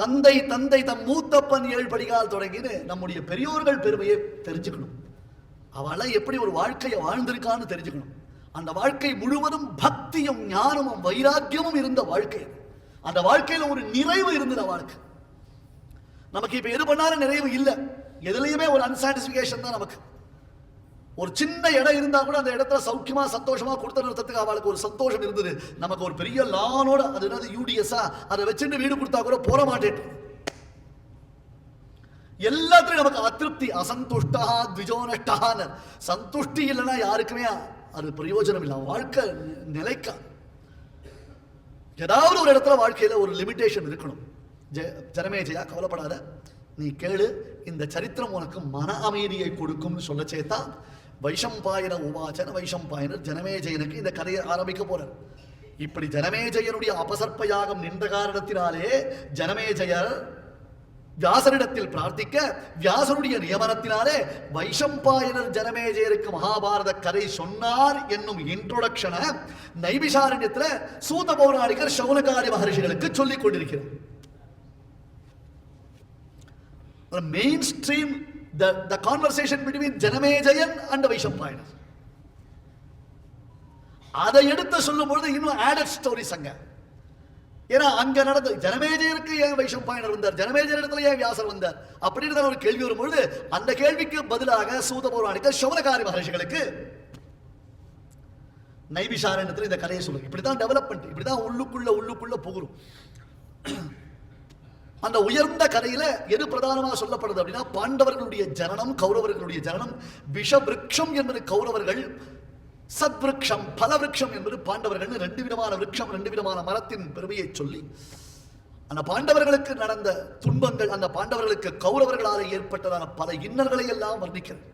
தந்தை தந்தை தம் மூத்தப்பன் ஏழு படிகால் தொடங்கின்னு நம்முடைய பெரியோர்கள் பெருமையை தெரிஞ்சுக்கணும். அவளை எப்படி ஒரு வாழ்க்கையை வாழ்ந்திருக்கான்னு தெரிஞ்சுக்கணும். அந்த வாழ்க்கை முழுவதும் பக்தியும் ஞானமும் வைராக்கியமும் இருந்த வாழ்க்கை அந்த வாழ்க்கையில ஒரு நிறைவு இருந்தது வாழ்க்கை நமக்கு இப்ப எது பண்ணாலும் நிறைவு இல்லை. எதுலையுமே ஒரு அன்சாட்டிஸ்பிகேஷன் தான் நமக்கு. ஒரு சின்ன இடம் இருந்தா கூட அந்த இடத்துல சௌக்கியமா சந்தோஷமா கொடுத்த நிறுத்தத்துக்கு அவளுக்கு ஒரு சந்தோஷம் இருந்தது. நமக்கு ஒரு பெரிய லானோட அது என்னது யூடிஎஸ்ஸா அதை வச்சுட்டு வீடு கொடுத்தா கூட போற மாட்டேன். எல்லாத்துலையும் நமக்கு அதிருப்தி அசந்துஷ்டா திஜோனஷ்டான சந்துஷ்டி இல்லைன்னா யாருக்குமே அது பிரயோஜனம் இல்லை. வாழ்க்கை நிலைக்கா. ஏதாவது ஒரு இடத்துல வாழ்க்கையில ஒரு லிமிட்டேஷன் இருக்கணும். ஜெய ஜனமே ஜெயா கவலைப்படாத. நீ கேளு இந்த சரித்திரம் உனக்கு மன அமைதியை கொடுக்கும்னு சொல்ல சேத்தான் வைஷம்பாயன உவாச்சன வைஷம்பாயனர் ஜனமேஜயனுக்கு இந்த கதையை ஆரம்பிக்க போறார். இப்படி ஜனமேஜயனுடைய அபசர்ப்ப யாகம் நின்ற காரணத்தினாலே ஜனமேஜயர் வியாசரிடத்தில் பிரார்த்திக்க வியாசருடைய நியமனத்தினாலே வைஷம்பாயனர் ஜனமேஜயருக்கு மகாபாரத கதை சொன்னார் என்னும் இன்ட்ரோடக்ஷனை நைபிஷாரண்யத்துல சூத பௌராணிகர் சௌனகாரி மகர்ஷிகளுக்கு சொல்லிக் கொண்டிருக்கிறார். Mainstream the, the conversation between Janamejayan and Vaishampayanar. அதை எடுத்து சொல்லும் பொழுது இன்னும் ஆடட் ஸ்டோரிஸ் அங்க. ஏன்னா அங்க நடந்த ஜனமேஜயருக்கு ஏன் வைஷம்பாயனர் வந்தார்? ஜனமேஜயர் இடத்துல ஏன் வியாசர் வந்தார்? அப்படின்னு ஒரு கேள்வி வரும்பொழுது அந்த கேள்விக்கு பதிலாக சூத பௌராணிக்க சௌனகாரி மகர்ஷிகளுக்கு நைபிஷாரண்யத்தில் இந்த கதையை சொல்லுங்க. இப்படிதான் டெவலப்மெண்ட் இப்படிதான் உள்ளுக்குள்ள உள்ளுக்குள்ள புகுறும் அந்த உயர்ந்த கதையில எது பிரதானமாக சொல்லப்படுது அப்படின்னா பாண்டவர்களுடைய ஜனனம் கௌரவர்களுடைய ஜனனம் விஷவிருக்ஷம் என்பது கௌரவர்கள் சத்விருக்ஷம் பலவிருக்ஷம் என்பது பாண்டவர்கள் ரெண்டு விதமான விருட்சம் ரெண்டு விதமான மரத்தின் பெருமையை சொல்லி அந்த பாண்டவர்களுக்கு நடந்த துன்பங்கள் அந்த பாண்டவர்களுக்கு கௌரவர்களால் ஏற்பட்டதான பல இன்னல்களை எல்லாம் வர்ணிக்கிறது.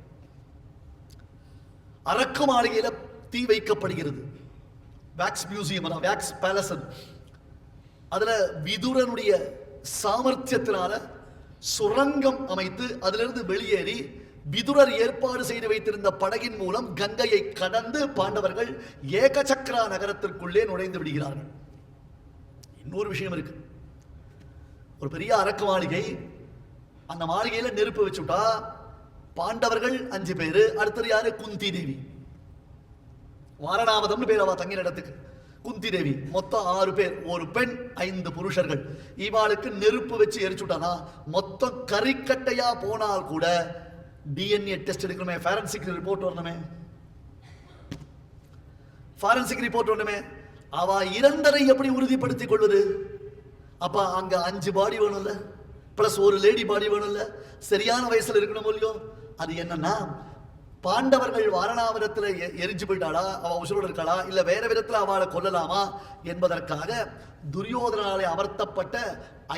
அரக்கு மாளிகையில தீ வைக்கப்படுகிறது. வேக்ஸ் மியூசியம் வேக்ஸ் பேலஸ் அதுல விதுரனுடைய சாமர்த்தியத்தினால சுரங்கம் அமைத்து அதிலிருந்து வெளியேறி விதுரர் ஏற்பாடு செய்து வைத்திருந்த படகின் மூலம் கங்கையை கடந்து பாண்டவர்கள் ஏகசக்ரா நகரத்திற்குள்ளே நுழைந்து விடுகிறார்கள். இன்னொரு விஷயம் இருக்கு. ஒரு பெரிய அரக்கு மாளிகை அந்த மாளிகையில நெருப்பு வச்சுட்டா பாண்டவர்கள் அஞ்சு பேரு அடுத்தது யாரு? குந்தி தேவி வாரணாவதம்னு பேர் அவ தங்கின இடத்துக்கு. குந்தி தேவி மொத்தம் ஆறு பேர். ஒரு பெண் ஐந்து புருஷர்கள். இவாளுக்கு நெருப்பு வச்சு எரிச்சுட்டானா மொத்தம் கறிக்கட்டையா போனால் கூட டிஎன்ஏ டெஸ்ட் எடுக்கணுமே. ஃபாரன்சிக் ரிப்போர்ட் வரணுமே. ஃபாரன்சிக் ரிப்போர்ட் வரணுமே. அவ இறந்தரை எப்படி உறுதிப்படுத்திக் கொள்வது? அப்ப அங்க அஞ்சு பாடி வேணும்ல. பிளஸ் ஒரு லேடி பாடி வேணும்ல. சரியான வயசுல இருக்கணும் இல்லையோ? அது என்னன்னா பாண்டவர்கள் வாரணாவரத்தில் எரிஞ்சு போயிட்டாளா? அவள் உசுரோடு இருக்காளா? இல்ல வேற விதத்தில் அவளை கொல்லலாமா? என்பதற்காக துரியோதனாலே அமர்த்தப்பட்ட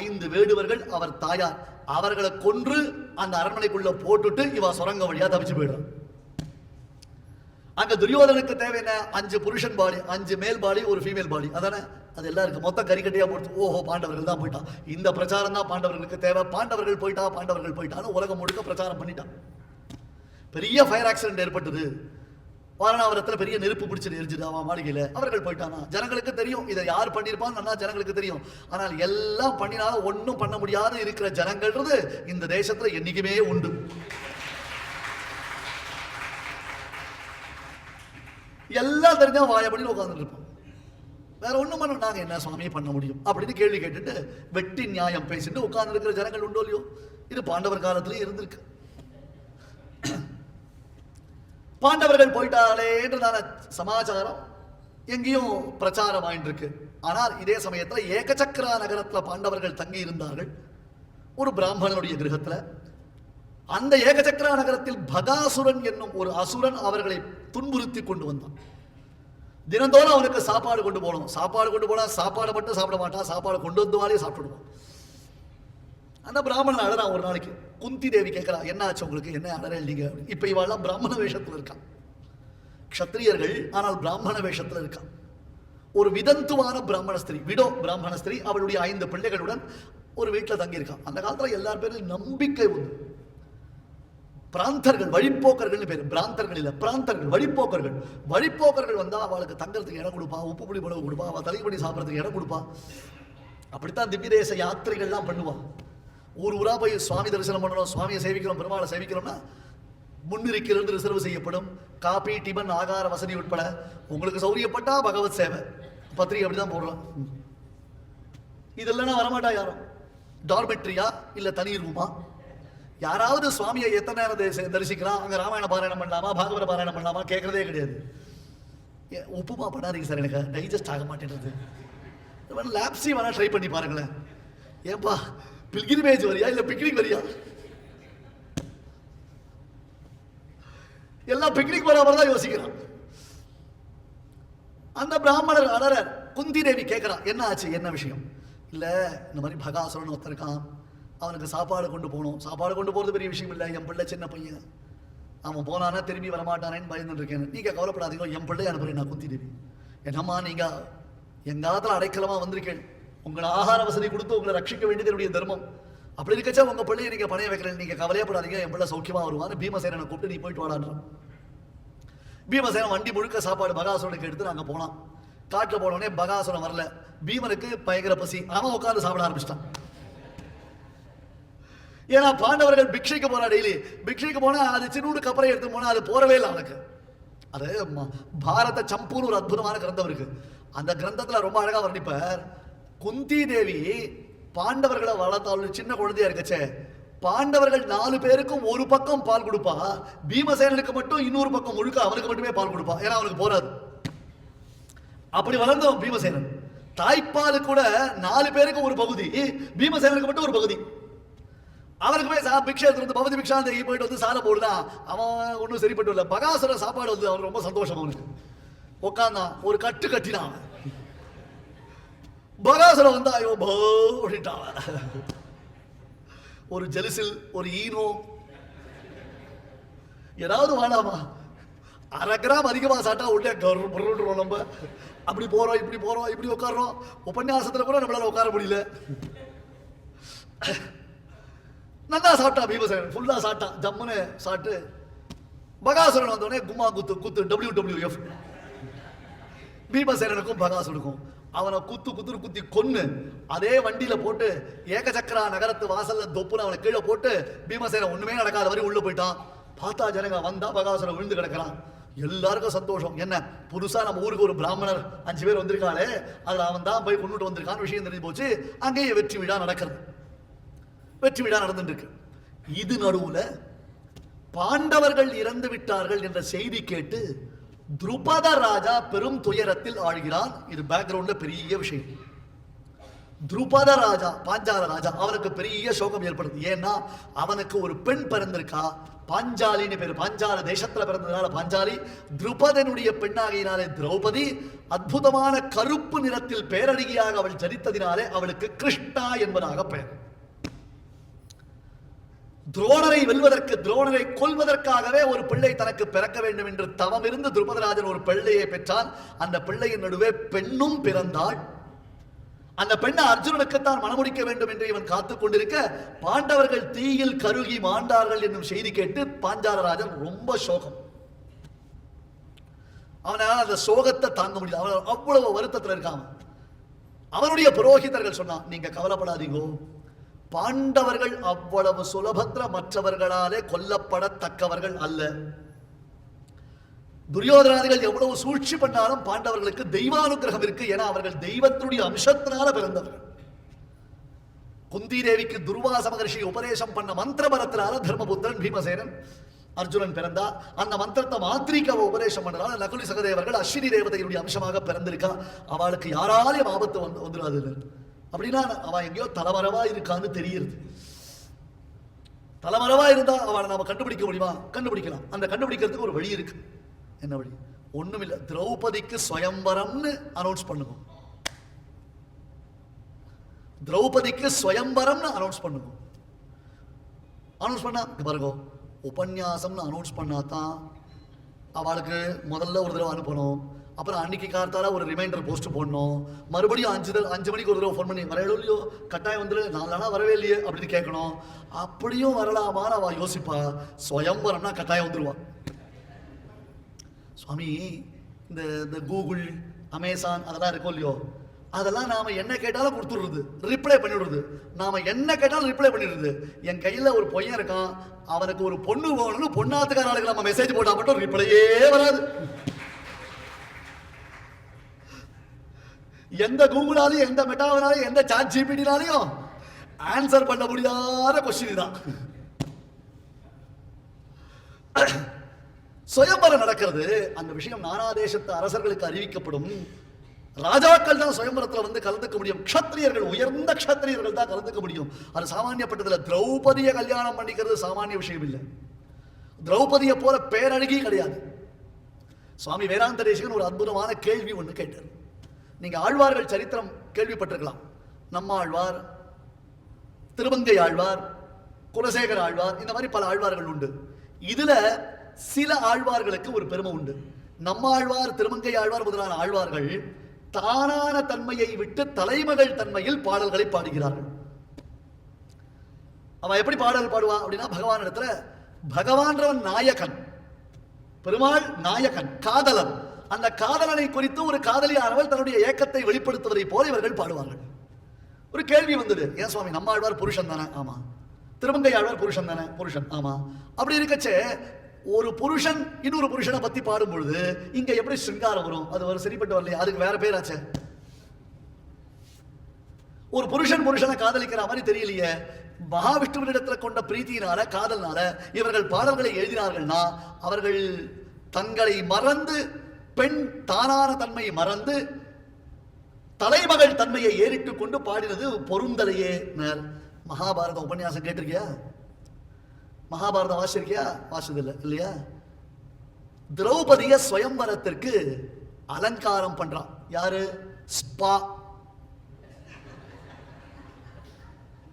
ஐந்து வேடுவர்கள் அவர் தாயார். அவர்களை கொன்று அந்த அரண்மனைக்குள்ள போட்டுட்டு இவ சுரங்க வழியா தப்பிச்சு போயிடும் அங்க துரியோதனுக்கு தேவை என்ன? அஞ்சு புருஷன் பாடி அஞ்சு மேல் பாடி ஒரு ஃபீமேல் பாடி அதானே? அது எல்லாம் இருக்கு மொத்தம் கறிக்கட்டையா போட்டு ஓஹோ பாண்டவர்கள் தான் போயிட்டான் இந்த பிரச்சாரம் தான் பாண்டவர்களுக்கு தேவை. பாண்டவர்கள் போயிட்டா பாண்டவர்கள் போயிட்டான்னு உலகம் முழுக்க பிரச்சாரம் பண்ணிட்டான் பெரிய ஃபயர் ஆக்சிடென்ட் ஏற்பட்டது. வாரணாவரத்தில் பெரிய நெருப்பு பிடிச்சது எரிஞ்சுது. அவன் மாளிகையில். அவர்கள் போயிட்டானா? ஜனங்களுக்கு தெரியும். இதை யார் பண்ணியிருப்பான்னு நல்லா ஜனங்களுக்கு தெரியும். ஆனால் எல்லாம் பண்ணினாலும் ஒன்றும் பண்ண முடியாத இருக்கிற ஜனங்கள்ன்றது இந்த தேசத்தில் என்றைக்குமே உண்டு. எல்லாம் தெரிஞ்சா வாயப்படின்னு உட்காந்துட்டு இருப்போம். வேற ஒன்றும் பண்ண நாங்கள் என்ன சுவாமி பண்ண முடியும்? அப்படின்னு கேள்வி கேட்டுட்டு வெட்டி நியாயம் பேசிட்டு உட்கார்ந்து இருக்கிற ஜனங்கள் உண்டோ இல்லையோ? இது பாண்டவர் காலத்திலேயே இருந்திருக்கு. பாண்டவர்கள் போயிட்டாலே என்றதான சமாச்சாரம்? எங்கேயும் பிரச்சாரம் ஆயிட்டு இருக்கு ஆனால் இதே சமயத்துல ஏகச்சக்கரா நகரத்துல பாண்டவர்கள் தங்கி இருந்தார்கள் ஒரு பிராமணனுடைய கிரகத்தில். அந்த ஏகச்சக்கரா நகரத்தில் பகாசுரன் என்னும் ஒரு அசுரன் அவர்களை துன்புறுத்தி கொண்டு வந்தான். தினந்தோறும் அவனுக்கு சாப்பாடு கொண்டு போகணும். சாப்பாடு கொண்டு போனால் சாப்பாடு மட்டும் சாப்பிட மாட்டான். சாப்பாடு கொண்டு வந்தவாலே சாப்பிட்டுடுவான். அந்த பிராமணன் அழறான் ஒரு நாளைக்கு. குந்தி தேவி கேட்கிறா என்ன ஆச்சு உங்களுக்கு? என்ன அழற நீங்க? இப்ப இவாள்லாம் பிராமண வேஷத்துல இருக்கான் க்ஷத்திரியர்கள் ஆனால் பிராமண வேஷத்துல இருக்கான் ஒரு விதந்துவான பிராமண ஸ்திரீ விடோ பிராமண ஸ்திரீ அவளுடைய ஐந்து பிள்ளைகளுடன் ஒரு வீட்டில் தங்கியிருக்கான் அந்த காலத்தில் எல்லார் பேரும் நம்பிக்கை உண்டு. பிராந்தர்கள் வழிப்போக்கர்கள் பேர். பிராந்தர்கள் இல்லை பிராந்தர்கள் வழிப்போக்கர்கள். வழிப்போக்கர்கள் வந்தால் அவளுக்கு தங்கறதுக்கு இடம் கொடுப்பா உப்பு புளி உணவு கொடுப்பா அவள் தலைப்படி சாப்பிட்றதுக்கு இடம் கொடுப்பா. அப்படித்தான் திவ்யதேச யாத்திரைகள்லாம் பண்ணுவான் ஊர் ஊரா போய் சுவாமி தரிசனம் பண்ணணும் சுவாமியை சேவிக்கிறோம் பெருமாளை சேவிக்கிறோம்னா முன்னிருக்கிறது ரிசர்வ் செய்யப்படும். காபி டிபன் ஆகார வசதி உட்பட உங்களுக்கு சௌரியப்பட்டா பகவத் சேவை. பத்திரிகை அப்படிதான் போடுறோம். இதெல்லாம் வரமாட்டா யாரும்? டார்மெட்ரியா இல்லை தனி ரூமா யாராவது சுவாமியை எத்தனை நேரம் தரிசி- தரிசிக்கிறான் அங்கே ராமாயண பாராயணம் பண்ணலாமா? பாகவத பாராயணம் பண்ணலாமா? கேட்கறதே கிடையாது. உப்புமா பண்ணாதீங்க சார் எனக்கு. டைஜஸ்ட் ஆக மாட்டேன்றது. லேப்ஸையும் வேணால் ட்ரை பண்ணி பாருங்களேன். ஏன்பா பில்கிரிமேஜ் வரியா இல்ல பிக்னிக் வரியா? எல்லாம் பிக்னிக் போற மாதிரி தான் யோசிக்கிறான். அந்த பிராமணர் அடறர் குந்தி தேவி கேட்கிறான் என்ன ஆச்சு? என்ன விஷயம்? இல்ல இந்த மாதிரி பகாசுரன் ஒருத்தர் இருக்கான். அவனுக்கு சாப்பாடு கொண்டு போகணும். சாப்பாடு கொண்டு போறது பெரிய விஷயம் இல்லை. என் பிள்ளை சின்ன பையன். அவன் போனானா திரும்பி வரமாட்டானேன்னு பயந்துட்டு இருக்கேன் நீங்க கவலைப்படாதீங்க. என் பிள்ளை அனுப்புறேன் நான் குந்தி தேவி. என்னம்மா நீங்க? எங்காத்துல அடைக்கலமா வந்திருக்கேன். உங்களை ஆகார வசதி கொடுத்து உங்களை ரட்சிக்க வேண்டியது என்னுடைய தர்மம். அப்படி இருக்கச்சா உங்க பிள்ளையை நீங்க பணைய வைக்கிறேன் நீங்க கவலையப்படாதீங்க என் பிள்ளை சௌக்கியமா வருவான்னு பீமசேனனை கூப்பிட்டு நீ போயிட்டு வாடான்றான் பீமசேனன் வண்டி முழுக்க சாப்பாடு பகாசுரனுக்கு எடுத்து நாங்க போனோம் காட்டுல போன உடனே பகாசுரன் வரல. பீமனுக்கு பயங்கர பசி. அவன் உட்காந்து சாப்பிட ஆரம்பிச்சிட்டான். ஏன்னா பாண்டவர்கள் பிக்ஷைக்கு போனா டெய்லி பிக்ஷைக்கு போனா அது சின்னூடு கப்பரை எடுத்து போனா அது போறவே இல்லை அவனுக்கு. அது ம- பாரத சம்பூன்னு ஒரு அற்புதமான கிரந்தம் இருக்கு. அந்த கிரந்தத்துல ரொம்ப அழகா வர்ணிப்பார். குந்தி தேவி பாண்டவர்களை வளர்த்தாள் சின்ன குழந்தையா இருக்கச்சே. பாண்டவர்கள் நாலு பேருக்கும் ஒரு பக்கம் பால் கொடுப்பா. பீமசேனனுக்கு மட்டும் இன்னொரு பக்கம் முழுக்க அவனுக்கு மட்டுமே பால் கொடுப்பா. ஏன்னா அவனுக்கு போறாது அப்படி வளர்ந்தவன் பீமசேனன். தாய்ப்பாலு கூட நாலு பேருக்கு ஒரு பகுதி. பீமசேனனுக்கு மட்டும் ஒரு பகுதி. அவனுக்கு போய் சா பிக்ஷை எடுத்து வந்து பகுதி பிக்ஷா அந்த போயிட்டு வந்து சாலை போடுதான் அவன் ஒன்றும் சரிப்பட்டு இல்லை பகாசுர சாப்பாடு வந்து அவன் ரொம்ப சந்தோஷம் அவனுக்கு. உட்காந்தான் ஒரு கட்டு கட்டினான் பகாசுரம் வந்து ஐயோ போ ஒரு ஜெலிசில் ஒரு ஈனோ. ஏதாவது வேணாமா அரை கிராம் அதிகமாக சாப்பிட்டா உடனே கரு நம்ம. அப்படி போறோம் இப்படி போறோம் இப்படி உட்கார்றோம். உபன்யாசத்துல கூட நம்மளால உட்கார முடியல. நல்லா சாப்பிட்டா பீமசேனன் ஃபுல்லா சாப்பிட்டான் ஜம்முன்னு சாப்பிட்டு பகாசுரன் வந்தோடனே கும்மா குத்து குத்து டபிள்யூ டபிள்யூ எஃப் பீமசேனனுக்கும் பகாசுரனுக்கும். அவனை குத்து குத்துரு குத்தி கொன்னு அதே வண்டியில போட்டு ஏகச்சக்கரா நகரத்து வாசல்ல தொப்புன்னு அவனை கீழே போட்டு பீமசேன ஒண்ணுமே நடக்காத வரை உள்ள போயிட்டான். பார்த்தா ஜனங்க வந்தா பகாசுரன் விழுந்து கிடக்கிறான். எல்லாருக்கும் சந்தோஷம். என்ன? புதுசா நம்ம ஊருக்கு ஒரு பிராமணர் அஞ்சு பேர் வந்திருக்காளே அதுல அவன் தான் போய் கொண்டுட்டு வந்திருக்கான்னு விஷயம் தெரிஞ்சு போச்சு. அங்கேயே வெற்றி விழா நடக்கிறது. வெற்றி விழா நடந்துட்டு இருக்கு இது நடுவுல பாண்டவர்கள் இறந்து விட்டார்கள் என்ற செய்தி கேட்டு துருபத ராஜா பெரும் துயரத்தில் ஆழ்கிறான். இது பேக்ரவுண்ட்ல பெரிய விஷயம். துருபத ராஜா பாஞ்சால ராஜா அவனுக்கு பெரிய சோகம் ஏற்படுது. ஏன்னா அவனுக்கு ஒரு பெண் பிறந்திருக்கா. பாஞ்சாலின்னு பேர். பாஞ்சால தேசத்துல பிறந்ததுனால பாஞ்சாலி துருபதனுடைய பெண்ணாகினாலே திரௌபதி அற்புதமான கருப்பு நிறத்தில் பேரழகியாக அவள் ஜனித்ததினாலே அவளுக்கு கிருஷ்ணா என்பதாக பெயர். துரோணரை வெல்வதற்கு துரோணரை கொல்வதற்காகவே ஒரு பிள்ளை தனக்கு பிறக்க வேண்டும் என்று தவம் இருந்து துருபதராஜன் ஒரு பிள்ளையை பெற்றான். அந்த பிள்ளையின் நடுவே பெண்ணும் பிறந்தாள். அந்த பெண்ணை அர்ஜுனனுக்குத்தான் மணமுடிக்க வேண்டும் என்று இவன் காத்துக் கொண்டிருக்க பாண்டவர்கள் தீயில் கருகி மாண்டார்கள் என்னும் செய்தி கேட்டு பாஞ்சாலராஜன் ரொம்ப சோகம். அவனால் அந்த சோகத்தை தாங்க முடியல. அவன் அவ்வளவு வருத்தத்தில் இருக்காம அவனுடைய புரோகிதர்கள் சொன்னான் நீங்க கவலைப்படாதீங்கோ. பாண்டவர்கள் அவ்வளவு சுலபத்திர மற்றவர்களாலே கொல்லப்படத்தக்கவர்கள் அல்ல. துரியோதனாதிகள் எவ்வளவு சூழ்ச்சி பண்ணாலும் பாண்டவர்களுக்கு தெய்வானுகிரகம் இருக்கு ஏன்னா அவர்கள் தெய்வத்தினுடைய அம்சத்தினால பிறந்தவர்கள் குந்தி தேவிக்கு துர்வாச மகர்ஷி உபதேசம் பண்ண மந்திர பலத்தினால தர்மபுத்திரன் பீமசேனன் அர்ஜுனன் பிறந்தா. அந்த மந்திரத்தை மாத்திரிக்காவ உபதேசம் பண்ணனால நகுலி சகதேவர்கள் அஸ்வினி தேவதையினுடைய அம்சமாக பிறந்திருக்கா. அவளுக்கு யாராலையும் ஆபத்து வந்து வந்துடாது அப்படின்னா அவன் எங்கேயோ தலைமறைவா இருக்கான்னு தெரியுது தலைமறைவா இருந்தா அவனை நாம கண்டுபிடிக்க முடியுமா? கண்டுபிடிக்கலாம். அந்த கண்டுபிடிக்கிறதுக்கு ஒரு வழி இருக்கு. என்ன வழி? ஒண்ணும் இல்லை திரௌபதிக்கு ஸ்வயம்பரம்னு அனௌன்ஸ் பண்ணுங்க திரௌபதிக்கு ஸ்வயம்பரம்னு அனௌன்ஸ் பண்ணுங்க அனௌன்ஸ் பண்ணா பாருங்க உபன்யாசம்னு அனௌன்ஸ் பண்ணாதான் அவளுக்கு முதல்ல ஒரு தடவை அனுப்பணும். அப்புறம் அன்னைக்கு கார்த்தால ஒரு ரிமைண்டர் போஸ்ட் போடணும். மறுபடியும் அஞ்சு தடவை அஞ்சு மணிக்கு ஒரு தடவை ஃபோன் பண்ணி வரையிலோ இல்லையோ கட்டாயம் வந்துரு நாலு வரவே இல்லையே அப்படின்னு கேட்கணும். அப்படியும் வரலாமான்னு அவள் யோசிப்பா. சுயம்பரம்னா கட்டாயம் வந்துடுவான் சுவாமி இந்த இந்த கூகுள் அமேசான் அதெல்லாம் இருக்கும் இல்லையோ அதெல்லாம் நாம என்ன கேட்டாலும் கொடுத்துடுறது ரிப்ளை பண்ணிவிடுறது நாம என்ன கேட்டாலும் ரிப்ளை பண்ணிடுறது. என் கையில் ஒரு பையன் இருக்கான். அவனுக்கு ஒரு பொண்ணு போகணும்னு பொண்ணாத்துக்கார ஆளுக்கு நம்ம மெசேஜ் போட்டால் மட்டும் ரிப்ளையே வராது. எந்த கூகுளாலையும் எந்த மெட்டாவனாலையும் எந்த சாட் ஜிபிடினாலையும் ஆன்சர் பண்ண முடியாத கொஸ்டின் தான் சுயம்பரம் நடக்கிறது. அந்த விஷயம் நானா தேசத்து அரசர்களுக்கு அறிவிக்கப்படும். ராஜாக்கள் தான் சுயம்பரத்துல வந்து கலந்துக்க முடியும். க்ஷத்திரியர்கள் உயர்ந்த க்ஷத்திரியர்கள் தான் கலந்துக்க முடியும். அது சாமானியப்பட்டதில் திரௌபதியை கல்யாணம் பண்ணிக்கிறது சாமானிய விஷயம் இல்லை. திரௌபதியை போல பேரழகி கிடையாது. சுவாமி வேதாந்த தேசிகன் ஒரு அற்புதமான கேள்வி ஒன்று கேட்டார். நீங்க ஆழ்வார்கள் சரித்திரம் கேள்விப்பட்டிருக்கலாம். நம்ம ஆழ்வார் திருமங்கை ஆழ்வார் குலசேகர ஆழ்வார் இந்த மாதிரி பல ஆழ்வார்கள் உண்டு. இதுல சில ஆழ்வார்களுக்கு ஒரு பெருமை உண்டு. நம்ம ஆழ்வார் திருமங்கை ஆழ்வார் முதலான ஆழ்வார்கள் தானான தன்மையை விட்டு தலைமகள் தன்மையில் பாடல்களை பாடுகிறார்கள். அவன் எப்படி பாடல் பாடுவான் அப்படின்னா பகவான் இடத்துல பகவான்றவன் நாயகன் பெருமாள் நாயகன் காதலன். அந்த காதலனை குறித்து ஒரு காதலியானவள் தன்னுடைய ஏக்கத்தை வெளிப்படுத்துவதை போல இவர்கள் பாடுவார்கள். ஒரு கேள்வி வந்தது. ஏன் சுவாமி நம்ம ஆழ்வார் புருஷன் தானே? ஆமா. திருமங்கை ஆழ்வார் புருஷன் தானே? புருஷன். ஆமா. அப்படி இருக்கச்சே ஒரு புருஷன் இன்னொரு புருஷனை பத்தி பாடும் பொழுது இங்க எப்படி சிங்காரம் வரும்? அது ஒரு சரிப்பட்டு வரலையா. அதுக்கு வேற பேராச்சே. ஒரு புருஷன் புருஷனை காதலிக்கிற மாதிரி தெரியலையே. மகாவிஷ்ணுவினிடத்துல கொண்ட பிரீத்தியினால காதல்னால இவர்கள் பாடல்களை எழுதினார்கள்னா அவர்கள் தங்களை மறந்து பெண் தானான தன்மையை மறந்து தலைமகள் தன்மையை ஏறிட்டுக் கொண்டு பாடினது பொருந்தலையே மகாபாரத உபன்யாசம் கேட்டிருக்கியா? மகாபாரதம் வாசிருக்கியா வாசிதில்லை இல்லையா? திரௌபதிய ஸ்வயம்பரத்திற்கு அலங்காரம் பண்றான். யாரு? ஸ்பா.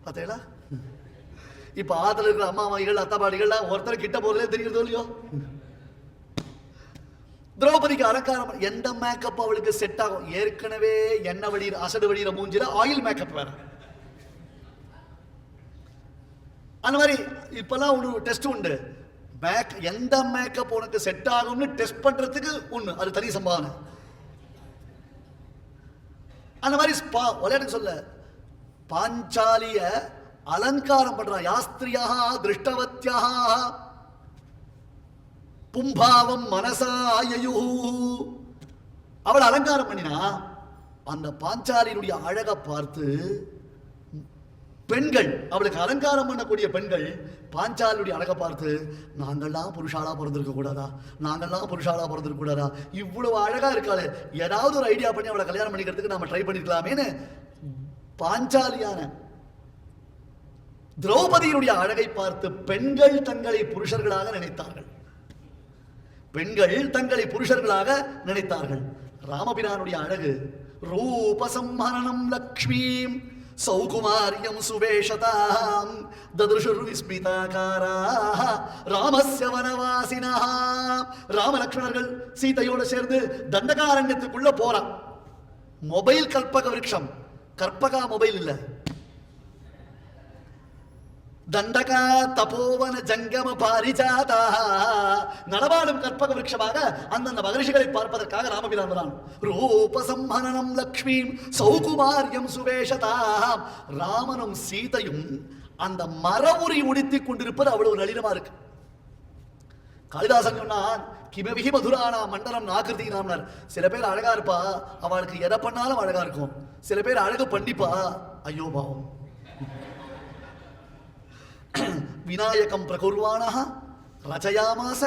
பார்த்தீங்களா? இப்ப ஆத்துல இருக்கிற அம்மா அம்மாயிகள் அத்தபாடிகள் ஒருத்தர் கிட்ட போறதுலே தெரியுறதோ இல்லையோ? திரௌபதிக்கு அலங்காரம் பண்ண- எந்த மேக்கப் அவளுக்கு செட் ஆகும்? ஏற்கனவே எண்ணெய் வடிகிற அசடு வடிகிற மூஞ்சில ஆயில் மேக்கப் வேற. அந்த மாதிரி இப்பெல்லாம் ஒன்று டெஸ்ட் உண்டு. மேக் எந்த மேக்கப் உனக்கு செட் ஆகும்னு டெஸ்ட் பண்றதுக்கு ஒண்ணு அது தனி சம்பாவனை. அந்த மாதிரி ஸ்பா விளையாட்டு சொல்ல. பாஞ்சாலிய அலங்காரம் பண்றான். யாஸ்திரியாக திருஷ்டவத்தியாக பும்பாவம் மனசாயு அவள் அலங்காரம் பண்ணினா அந்த பாஞ்சாலியினுடைய அழகை பார்த்து பெண்கள் அவளுக்கு அலங்காரம் பண்ணக்கூடிய பெண்கள் பாஞ்சாலியுடைய அழகை பார்த்து நாங்கள்லாம் புருஷாலா பிறந்திருக்க கூடாதா? நாங்கள்லாம் புருஷாலா பிறந்திருக்க கூடாதா? இவ்வளவு அழகா இருக்காளே. ஏதாவது ஒரு ஐடியா பண்ணி அவளை கல்யாணம் பண்ணிக்கிறதுக்கு நம்ம ட்ரை பண்ணிருக்கலாமேன்னு பாஞ்சாலியான திரௌபதியினுடைய அழகை பார்த்து பெண்கள் தங்களை புருஷர்களாக நினைத்தார்கள். பெண்கள் தங்களை புருஷர்களாக நினைத்தார்கள். ராமபிரானுடைய அழகு ரூபசம்ஹரணம் லக்ஷ்மீம் சௌகுமாரியம் சுவேஷதாம் ததுஷுர் விஸ்மிதாகாரா ராமஸ்ய வனவாசினா ராமலக்ஷ்மணர்கள் சீதையோடு சேர்ந்து தண்டகாரண்யத்துக்குள்ள போறான். மொபைல் கற்பக விருட்சம். கற்பகா மொபைல் இல்லை. தண்டகா தபோவன ஜங்கம பாரிஜாதா. நடமாடும் கற்பக விருட்சமாக அந்தந்த மகரிஷிகளை பார்ப்பதற்காக ராமபிரான் வரான் ரூபசம்ஹனனம் லக்ஷ்மீம் சௌகுமாரியம் சுவேஷதாம் ராமனும் சீதையும் அந்த மரவுரி உடுத்திக் கொண்டிருப்பது அவ்வளவு நளினமா இருக்கு. காளிதாசன் சொன்னான் கிமவிகி மதுரானா மண்டலம் நாகிருதி நாம்னார். சில பேர் அழகா இருப்பா அவளுக்கு எதை பண்ணாலும் அழகா இருக்கும். சில பேர் அழகு பண்ணிப்பா ஐயோ பாவம். விநாயகம் பிரகுர்வானா ரச்சயாமாச.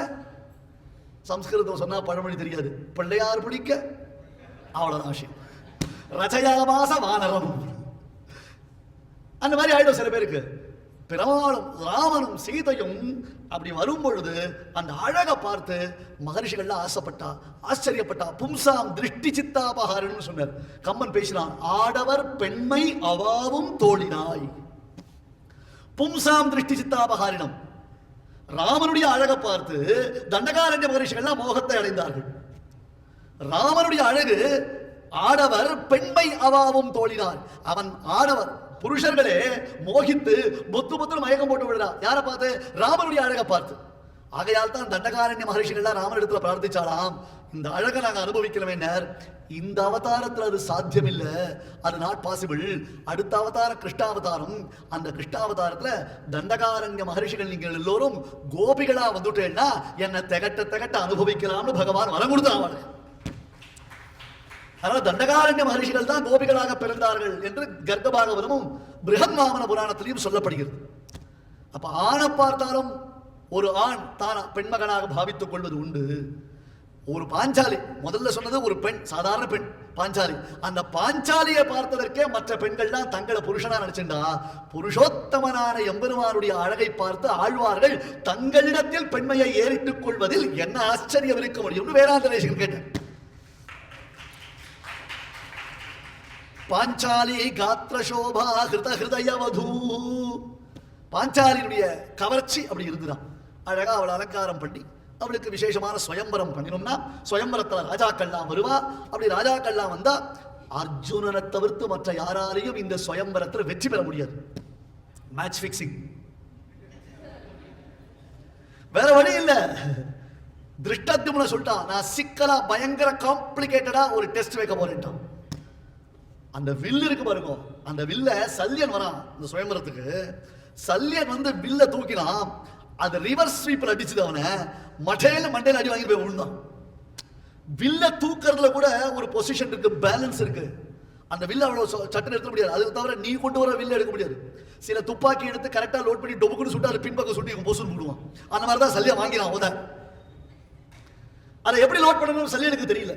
சம்ஸ்கிருதம் சொன்னா பழமொழி தெரியாது. பிள்ளையார் பிடிக்க அவ்வளவுதான் விஷயம். ரச்சயாமாச வானரம். அந்த மாதிரி ஆயிடும் சில பேருக்கு. பெருமாளும் ராமனும் சீதையும் அப்படி வரும் பொழுது அந்த அழகை பார்த்து மகரிஷிகள்லாம் ஆசைப்பட்டா ஆச்சரியப்பட்டா பும்சாம் திருஷ்டி சித்தாபகாரன்னு சொன்னார். கம்மன் பேசினான் ஆடவர் பெண்மை அவாவும் தோழினாய். பும்சாம் திருஷ்டி சித்தாபகாரினம். ராமனுடைய அழகை பார்த்து தண்டகாரண்ய மகரிஷிகள்லாம் மோகத்தை அடைந்தார்கள். ராமனுடைய அழகு ஆடவர் பெண்மை அவாவும் தோழினார். அவன் ஆடவர் புருஷர்களே மோகித்து முத்து முத்து மயக்கம் போட்டு விடுறார் யாரை பார்த்து? ராமனுடைய அழகை பார்த்து. ஆகையால் தான் தண்டகாரண்ய மகர்ஷிகள்லாம் ராமனிடத்துல பிரார்த்திச்சாலாம் இந்த அழகை நாங்க அனுபவிக்கணுமே இந்த அவதாரத்துல அது சாத்தியம் அது நாட் பாசிபிள் அடுத்த அவதாரம் கிருஷ்ணாவதாரம். அந்த கிருஷ்ணாவதாரத்துல தண்டகாரண்ய மகர்ஷிகள் நீங்கள் எல்லோரும் கோபிகளா வந்துட்டேன்னா என்ன திகட்ட திகட்ட அனுபவிக்கலாம்னு பகவான் வரம் கொடுத்தான் அவனுக்கு அதனால தண்டகாரண்ய மகரிஷிகள் தான் கோபிகளாக பிறந்தார்கள் என்று கர்ப்பபாகவதமும் பிருகன்மாமன புராணத்திலையும் சொல்லப்படுகிறது. அப்ப ஆணை பார்த்தாலும் ஒரு ஆண் தான் பெண்மகனாக பாவித்துக் கொள்வது உண்டு. ஒரு பாஞ்சாலி முதல்ல சொன்னது ஒரு பெண் சாதாரண பெண் பாஞ்சாலி. அந்த பாஞ்சாலியை பார்த்ததற்கே மற்ற பெண்கள்லாம் தங்களை புருஷனா நினைச்சுண்டா புருஷோத்தமனான எம்பெருமானுடைய அழகை பார்த்து ஆழ்வார்கள் தங்களிடத்தில் பெண்மையை ஏறிட்டுக் கொள்வதில் என்ன ஆச்சரியம் இருக்க முடியும்னு வேதாந்த தேசிகன் கேட்டேன் பாஞ்சாலி காத்திர சோபா ஹிருத ஹிருதயவதூ பாஞ்சாலியினுடைய கவர்ச்சி அப்படி இருந்துதான். அழகா அவளை அலங்காரம் பண்ணி அவளுக்கு விசேஷமான சுயம்பரம் பண்ணினோம்னா சுயம்பரத்துல ராஜாக்கள்லாம் வருவா. அப்படி ராஜாக்கள்லாம் வந்தா அர்ஜுனனை தவிர்த்து மற்ற யாராலையும் இந்த சுயம்பரத்துல வெற்றி பெற முடியாது. மேட்ச் ஃபிக்ஸிங் வேற வழி இல்ல. திருஷ்டத்துமுன சொல்லிட்டான் நான் சிக்கலா பயங்கர காம்ப்ளிகேட்டடா ஒரு டெஸ்ட் வைக்க போறேன்ட்டான். அந்த வில்லு இருக்கு பாருங்க. அந்த வில்ல சல்யன் வரான் இந்த சுயம்பரத்துக்கு. சல்யன் வந்து வில்ல தூக்கினான். அது ரிவர்ஸ் ஸ்வீப்ல அடிச்சது அவனை. மட்டையில மண்டையில அடி வாங்கி போய் விழுந்தான். வில்ல தூக்கறதுல கூட ஒரு பொசிஷன் இருக்கு பேலன்ஸ் இருக்கு. அந்த வில்ல அவ்வளவு சொ- சட்டுன்னு எடுக்க முடியாது. அது தவிர நீ கொண்டு வர வில்ல எடுக்க முடியாது. சில துப்பாக்கி எடுத்து கரெக்டா லோட் பண்ணி டொபுக்குன்னு சுட்டு அது பின்பக்கம் சுட்டி பொசுன்னு போடுவான் அந்த மாதிரி தான் சல்லியா வாங்கினான் உத அதை எப்படி லோட் பண்ணணும்னு சல்லியனுக்கு தெரியல.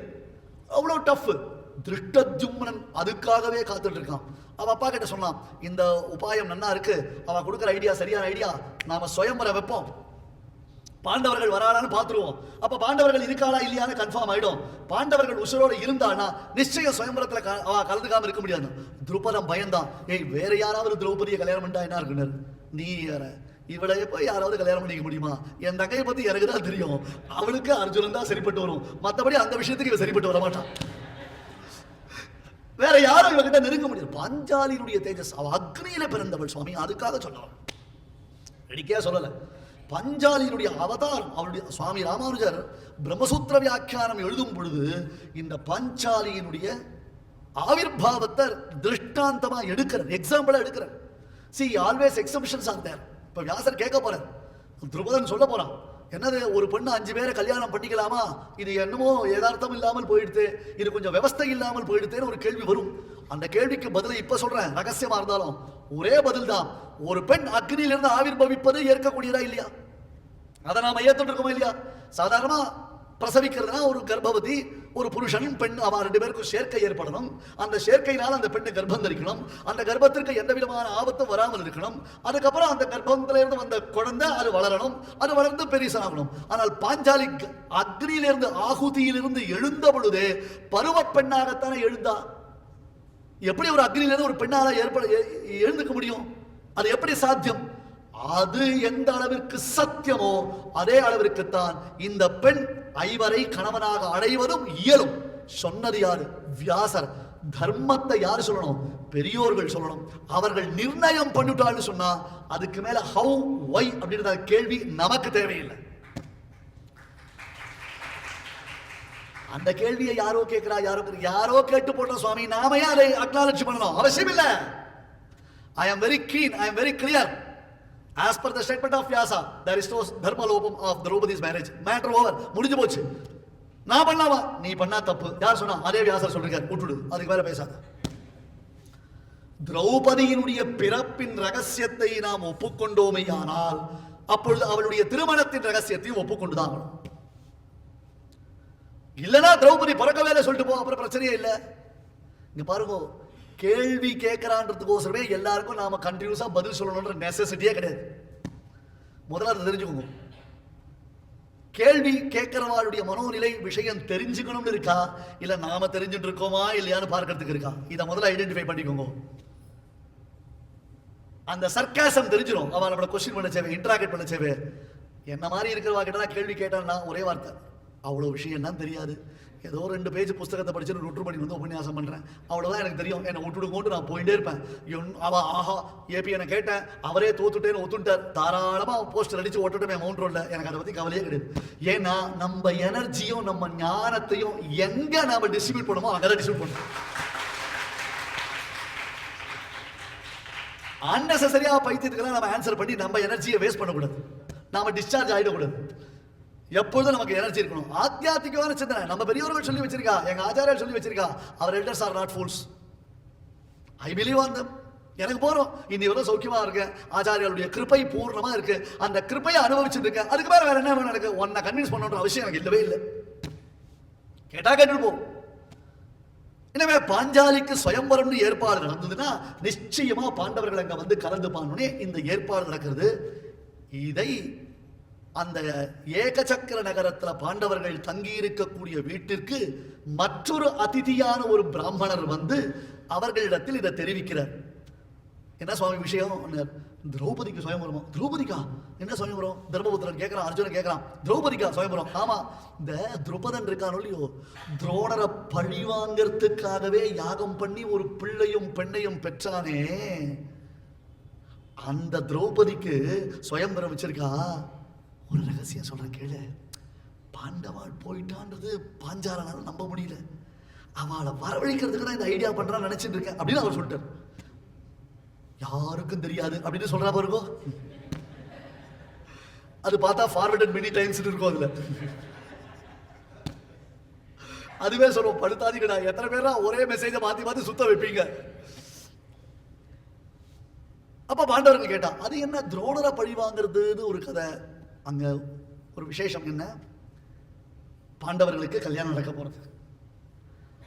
அவ்வளோ டஃப் திருஷ்டஜும்னன் அதுக்காகவே காத்துட்டு இருக்கான் அவன் அப்பா கிட்ட சொன்னான் இந்த உபாயம் நன்னா இருக்கு. அவன் கொடுக்குற ஐடியா சரியான ஐடியா நாம சுயம்பர வைப்போம். பாண்டவர்கள் வராளான்னு பார்த்துருவோம். அப்ப பாண்டவர்கள் இருக்காளா இல்லையான்னு கன்ஃபார்ம் ஆயிடும். பாண்டவர்கள் உசுரோட இருந்தானா நிச்சயம் சுயம்பரத்துல க- கலந்துக்காம இருக்க முடியாது. துருபதம் பயந்தான் ஏய் வேற யாராவது திரௌபதியை கல்யாணம் பண்ணிட்டா என்ன இருக்குன்னு? நீ வேற. இவளை போய் யாராவது கல்யாணம் பண்ணிக்க முடியுமா? என் தங்கையை பத்தி எனக்கு தான் தெரியும். அவளுக்கு அர்ஜுனன் தான் சரிப்பட்டு வரும். மத்தபடி அந்த விஷயத்துக்கு இவ சரிப்பட்டு வர மாட்டான் வேற யாரும் இவகிட்ட நெருங்க முடியாது பாஞ்சாலியினுடைய தேஜஸ். அவ அக்னியில பிறந்தவள் சுவாமி. அதுக்காக சொல்லலாம் வெடிக்கையா சொல்லல. பஞ்சாலியினுடைய அவதாரம் அவருடைய சுவாமி ராமானுஜர் பிரம்மசூத்திர வியாக்கியானம் எழுதும் பொழுது இந்த பஞ்சாலியினுடைய ஆவிர்பாவத்தை திருஷ்டாந்தமா எடுக்கிறார். எக்ஸாம்பிளா எடுக்கிறார். See always exceptions are there இப்ப வியாசர் கேட்க போறார். துருபதன் சொல்ல போறான். என்னது ஒரு பெண்ணு அஞ்சு பேரை கல்யாணம் பண்ணிக்கலாமா? இது என்னமோ யதார்த்தம் இல்லாமல் போயிடுது இது கொஞ்சம் விவஸ்தை இல்லாமல் போயிடுதுன்னு ஒரு கேள்வி வரும். அந்த கேள்விக்கு பதிலை இப்ப சொல்றேன் ரகசியமா இருந்தாலும். ஒரே பதில் தான் ஒரு பெண் அக்னியிலிருந்து ஆவிர்பவிப்பது ஏற்கக்கூடியதா இல்லையா? அதை நாம ஏத்துட்டு இருக்கோமா இல்லையா? சாதாரணமா பிரசவிக்கிறதுனா ஒரு கர்ப்பவதி ஒரு புருஷன் பெண் அவ ரெண்டு பேருக்கும் சேர்க்கை ஏற்படணும். அந்த சேர்க்கையினால் அந்த பெண்ணை கர்ப்பம் தரிக்கணும். அந்த கர்ப்பத்திற்கு எந்த விதமான ஆபத்தும் வராமல் இருக்கணும். அதுக்கப்புறம் அந்த கர்ப்பத்திலிருந்து வந்த குழந்தை அது வளரணும். அது வளர்ந்து பெரிசாகணும். ஆனால் பாஞ்சாலி அக்னியிலிருந்து ஆகுதியிலிருந்து எழுந்த பொழுதே பருவ பெண்ணாகத்தானே எழுந்தா? எப்படி ஒரு அக்னியிலிருந்து ஒரு பெண்ணால ஏற்பட எ- எழுந்துக்க முடியும்? அது எப்படி சாத்தியம்? அது எந்த அளவிற்கு சத்தியமோ அதே அளவிற்குத்தான் இந்த பெண் ஐவரை கணவனாக அடைவதும் இயலும். சொன்னது யாரு? வியாசர். தர்மத்தை யாரு சொல்லணும்? பெரியோர்கள் சொல்லணும். அவர்கள் நிர்ணயம் பண்ணிட்டான்னு சொன்னா அதுக்கு மேல ஹவு ஒய் அப்படின்ற கேள்வி நமக்கு தேவையில்லை. அந்த கேள்வியை யாரோ கேட்கிறா யாரோ யாரோ கேட்டு போட்ட சுவாமி. நாம அதை அக்னாலஜி பண்ணணும்? அவசியம் இல்லை I am very keen I am very clear as per the statement of யாசா Dhar is no தர்மலோபம் of Draupadi's marriage matter over முடிஞ்சு போச்சு. நான் பண்ணலாமா? நீ பண்ணா தப்பு. யார் சொன்னா? அதே வியாசர் சொல்றீங்க விட்டுடு. அதுக்கு வேற பேசாத. திரௌபதியினுடைய பிறப்பின் ரகசியத்தை நாம் ஒப்புக்கொண்டோமேயானால் அப்பொழுது அவளுடைய திருமணத்தின் ரகசியத்தையும் ஒப்புக்கொண்டுதான் இல்லைன்னா திரௌபதி பிறக்க வேலை சொல்லிட்டு போ. அப்புறம் பிரச்சனையே இல்லை. இங்க பாருங்க. கேள்வி கேட்கறான்றதுக்கோசரமே எல்லாருக்கும் நாம கண்டினியூஸா பதில் சொல்லணும்ன்ற நெசசிட்டியே கிடையாது. முதல்ல அதை தெரிஞ்சுக்கோங்க. கேள்வி கேட்கிறவாளுடைய மனோநிலை விஷயம் தெரிஞ்சுக்கணும்னு இருக்கா? இல்ல நாம தெரிஞ்சுட்டு இருக்கோமா? இல்லையான்னு பார்க்கறதுக்கு இருக்கா? இதை முதல்ல ஐடென்டிஃபை பண்ணிக்கோங்க. அந்த சர்க்காசம் தெரிஞ்சிடும் அவன் நம்மள கொஸ்டின் பண்ண சேவை இன்டராக்ட் பண்ண சேவை. என்ன மாதிரி இருக்கிறவா கிட்ட தான் கேள்வி கேட்டான்னா ஒரே வார்த்தை. அவ்வளோ விஷயம் என்ன தெரியாது. ஏதோ ரெண்டு பேஜ் புஸ்தகத்தை படிச்சுட்டு ருட்ரு பண்ணி வந்து உபன்யாசம் பண்ணுறேன் அவ்வளோதான் எனக்கு தெரியும். என்னை விட்டுடுங்கோட்டு நான் போயிட்டே இருப்பேன். என் அவ ஆஹா ஏபி என்னை கேட்டேன். அவரே தோத்துட்டேன்னு ஒத்துட்டார் தாராளமாக போஸ்டர் அடிச்சு ஓட்டுட்டுமே மவுண்ட் ரோடில் எனக்கு அதை பற்றி கவலையே கிடையாது. ஏன்னா நம்ம எனர்ஜியும் நம்ம ஞானத்தையும் எங்கே நாம் டிஸ்ட்ரிபியூட் பண்ணுமோ அங்கே தான் டிஸ்ட்ரிபியூட் பண்ணணும். அன்னெசரியாக பைத்தியத்துக்கெல்லாம் நம்ம ஆன்சர் பண்ணி நம்ம எனர்ஜியை வேஸ்ட் பண்ணக்கூடாது. நாம் டிஸ்சார்ஜ் ஆகிடக்கூடாது எப்பொழுதும் நமக்கு எனர்ஜி இருக்கணும். ஆத்தியாத்திகமான சிந்தனை. நம்ம பெரியவர்கள் சொல்லி வச்சிருக்கா எங்க ஆச்சாரியர் சொல்லி வச்சிருக்கா அவர் elders are not fools I believe on them எனக்கு போறோம். இன்னி வரை சௌக்கியமா இருக்கேன் ஆச்சாரியாளுடைய கிருபை பூர்ணமா இருக்கு. அந்த கிருப்பையை அனுபவிச்சுட்டு இருக்கேன். அதுக்கு மேல வேற என்ன வேணும் எனக்கு? உன்னை கன்வின்ஸ் பண்ணுன்ற அவசியம் எனக்கு இல்லவே இல்லை. கேட்டா கேட்டுட்டு போ எனவே பாஞ்சாலிக்கு சுயம்பரம்னு ஏற்பாடு நடந்ததுன்னா நிச்சயமா பாண்டவர்கள் அங்க வந்து கலந்துப்பானே இந்த ஏற்பாடு நடக்கிறது. இதை அந்த ஏகசக்கர நகரத்தில் பாண்டவர்கள் தங்கி இருக்கக்கூடிய வீட்டிற்கு மற்றொரு அதிதியான ஒரு பிராமணர் வந்து அவர்களிடத்தில் இதை தெரிவிக்கிறார். என்ன சுவாமி விஷயம்? திரௌபதிக்கு சுயம்பரமா. திரௌபதிக்கா? என்ன சுயம்பரம்? தர்மபுத்திரன் கேட்கறான் அர்ஜுனன் கேட்கறான் திரௌபதிக்கா சுயம்பரம்? ஆமா. இந்த துருபதன் இருக்கானோ இல்லையோ? துரோணரை பழி வாங்கறதுக்காகவே யாகம் பண்ணி ஒரு பிள்ளையும் பெண்ணையும் பெற்றானே. அந்த திரௌபதிக்கு சுயம்பரம் வச்சிருக்கா? ஒரு ரகசியம் சொல்றேன் கேளு. பாண்டவாள் போயிட்டான்றது பாஞ்சாலனால நம்ப முடியல. அவளை வரவழைக்கிறதுக்கு தான் இந்த ஐடியா பண்றான்னு நினைச்சிட்டு இருக்கேன் அப்படின்னு அவர் சொல்லிட்டார். யாருக்கும் தெரியாது அப்படின்னு சொல்றா பாருங்க. அது பார்த்தா ஃபார்வர்டட் மினி டைம்ஸ் இருக்கும் அதுல. அதுவே சொல்லுவோம் படுத்தாதீங்கடா எத்தனை பேரா ஒரே மெசேஜை மாத்தி மாத்தி சுத்த வைப்பீங்க. அப்ப பாண்டவர்கள் கேட்டா அது என்ன துரோணரை பழி வாங்குறதுன்னு ஒரு கதை. அங்கே ஒரு விசேஷம் என்ன? பாண்டவர்களுக்கு கல்யாணம் நடக்க போகிறது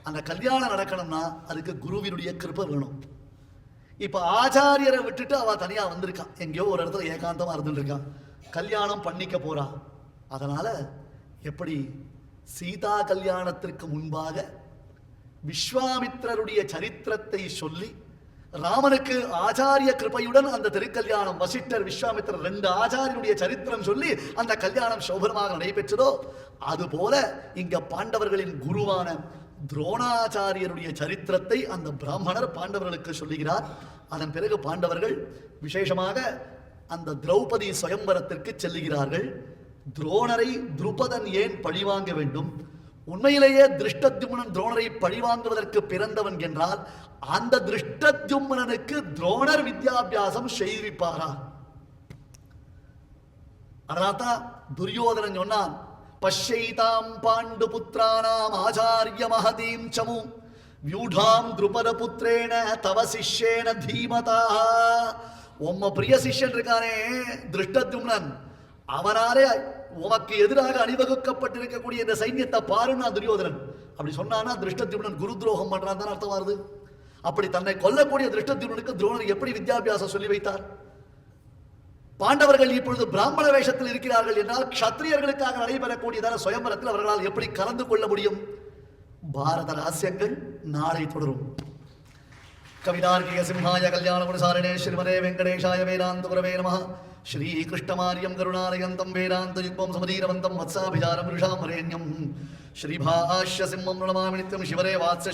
அந்த கல்யாணம் நடக்கணும்னா அதுக்கு குருவினுடைய கிருப்பை வேணும். இப்போ ஆச்சாரியரை விட்டுட்டு அவள் தனியாக வந்திருக்கான் எங்கேயோ ஒரு இடத்துல ஏகாந்தமாக இருந்துருக்கான் கல்யாணம் பண்ணிக்க போறா. அதனால் எப்படி சீதா கல்யாணத்திற்கு முன்பாக விஸ்வாமித்திரருடைய சரித்திரத்தை சொல்லி ராமனுக்கு ஆச்சாரிய கிருபையுடன் அந்த திருக்கல்யாணம் வசிட்டர் விஸ்வாமித்திரர் ரெண்டு ஆச்சாரியனுடைய சரித்திரம் சொல்லி அந்த கல்யாணம் சோபனமாக நடைபெற்றதோ அதுபோல இங்க பாண்டவர்களின் குருவான துரோணாச்சாரியருடைய சரித்திரத்தை அந்த பிராமணர் பாண்டவர்களுக்கு சொல்லுகிறார். அதன் பிறகு பாண்டவர்கள் விசேஷமாக அந்த திரௌபதி சுயம்பரத்திற்கு செல்லுகிறார்கள். துரோணரை துருபதன் ஏன் பழிவாங்க வேண்டும்? உண்மையிலேயே திருஷ்டத்யும்னன் துரோணரை பழிவாங்குவதற்கு பிறந்தவன் என்றால் அந்த திருஷ்டத்யும்னனுக்கு துரோணர் வித்யாபியாசம் செய்விப்பாரா அதனால்தான் துரியோதனன் சொன்னான் பஷ்யைதாம் பாண்டு புத்திரானாம் ஆச்சாரிய மகதீம் சமு வியூடாம் திருபத புத்திரேன தவ சிஷ்யேன தீமதா உம்ம பிரிய சிஷ்யன் இருக்கானே திருஷ்டத்யும்னன் அவனாலே உமக்கு எதிராக அணிவகுக்கப்பட்டிருக்கக்கூடிய இந்த சைன்யத்தை பாருன்னா துரியோதனன். அப்படி சொன்னானா திருஷ்டத்யும்னன் குரு துரோகம் பண்றான் தான் அர்த்தம் வருது. அப்படி தன்னை கொல்லக்கூடிய திருஷ்டத்யும்னனுக்கு துரோணர் எப்படி வித்யாபியாசம் சொல்லி வைத்தார்? பாண்டவர்கள் இப்பொழுது பிராமண வேஷத்தில் இருக்கிறார்கள் என்றால் கத்திரியர்களுக்காக நடைபெறக்கூடியதான சுயம்பரத்தில் அவர்களால் எப்படி கலந்து கொள்ள முடியும்? பாரத ரகசியங்கள் நாளை தொடரும். கவிதார்க்கிக சிம்ஹாய கல்யாண குணசாரணே ஸ்ரீமதே வெங்கடேஷாய வேதாந்த குரவே நம ஸ்ரீகிருஷ்ணமாரியம் கருணாலயந்தம் வேதாந்த யுக்மம் சமதீரவந்தம் வத்சாபிஜாரம் ரிஷாமரேண்யம் ஸ்ரீபாஷ்ய சிம்மம் நமாமி நித்யம் சிவரே வாத்ஸ்ய